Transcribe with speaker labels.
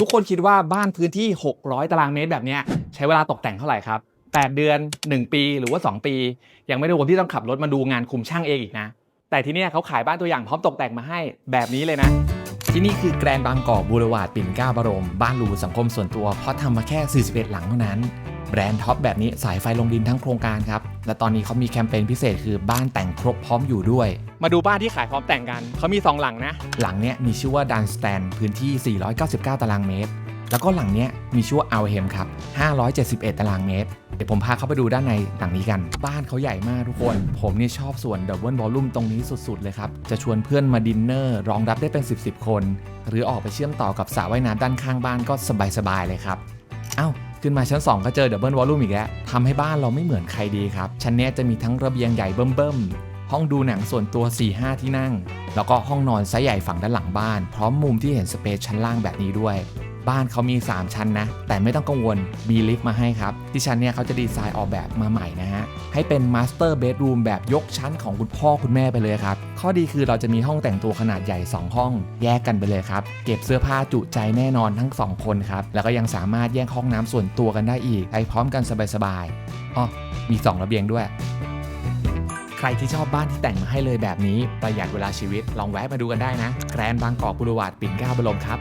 Speaker 1: ทุกคนคิดว่าบ้านพื้นที่ 600 ตารางเมตรแบบนี้ใช้เวลาตกแต่งเท่าไหร่ครับ8เดือน 1 ปีหรือว่า 2 ปี ยังไม่รวมที่ต้องขับรถมาดูงานคุมช่างเองอีกนะ แต่ที่นี่เขาขายบ้านตัวอย่างพร้อมตกแต่งมาให้แบบนี้เลยนะ ที่นี่คือแกรนบางกอกบูรวาดปิ่นเก้าบรม บ้านหรูสังคมส่วนตัวเพราะทำมาแค่ 41 หลังเท่านั้น แบรนด์ท็อปแบบนี้สายไฟลงดินทั้งโครงการครับ และตอนนี้เขามีแคมเปญพิเศษคือบ้านแต่งครบพร้อมอยู่ด้วย มาดูบ้านที่ขายพร้อมแต่งกัน เขามี 2 หลังนะ หลังเนี้ยมีชื่อว่าดันสแตนพื้นที่ 499 ตารางเมตร แล้วก็หลังเนี้ยมีชื่อว่าอัลเฮมครับ 571 ตารางเมตร เดี๋ยวผมพาเข้าไปดูด้านในหลังนี้กัน บ้านเขาใหญ่มากทุกคน ผมเนี่ยชอบส่วนดับเบิลวอลลุ่มตรงนี้สุดๆเลยครับ จะชวนเพื่อนมาดินเนอร์รองรับได้เป็น 10 10 คน หรือออกไปเชื่อมต่อกับสระว่ายน้ำด้านข้างบ้านก็สบายๆเลยครับ เอ้า ขึ้นมาชั้น 2 ก็เจอดับเบิลวอลลุ่มอีกแล้วทำให้บ้านเราไม่เหมือนใครดีครับ ชั้นนี้จะมีทั้งระเบียงใหญ่เบิ่มๆ ห้องดูหนังส่วนตัว 4-5 ที่นั่ง แล้วก็ห้องนอนไซส์ใหญ่ฝั่งด้านหลังบ้าน พร้อมมุมที่เห็นสเปซชั้นล่างแบบนี้ด้วย บ้านเขามี 3 ชั้นนะ แต่ไม่ต้องกังวลมีลิฟต์มาให้ครับ ที่ชั้นเนี่ยเขาจะดีไซน์ออกแบบมาใหม่นะฮะ ให้เป็นมาสเตอร์เบดรูมแบบยกชั้นของคุณพ่อคุณแม่ไปเลยครับ ข้อดีคือเราจะมีห้องแต่งตัวขนาดใหญ่ 2 ห้อง แยกกันไปเลยครับ เก็บเสื้อผ้าจุใจแน่นอนทั้ง 2 คนครับ แล้วก็ยังสามารถแยกห้องน้ำส่วนตัวกันได้อีกใช้พร้อมกันสบายๆอ๋อมี 2 ระเบียงด้วยใครที่ชอบบ้านที่แต่งมาให้เลยแบบนี้ ประหยัดเวลาชีวิตลองแวะมาดูกันได้นะ แกรนบางกอกบุรวาดปิ่นเกล้าบรมครับ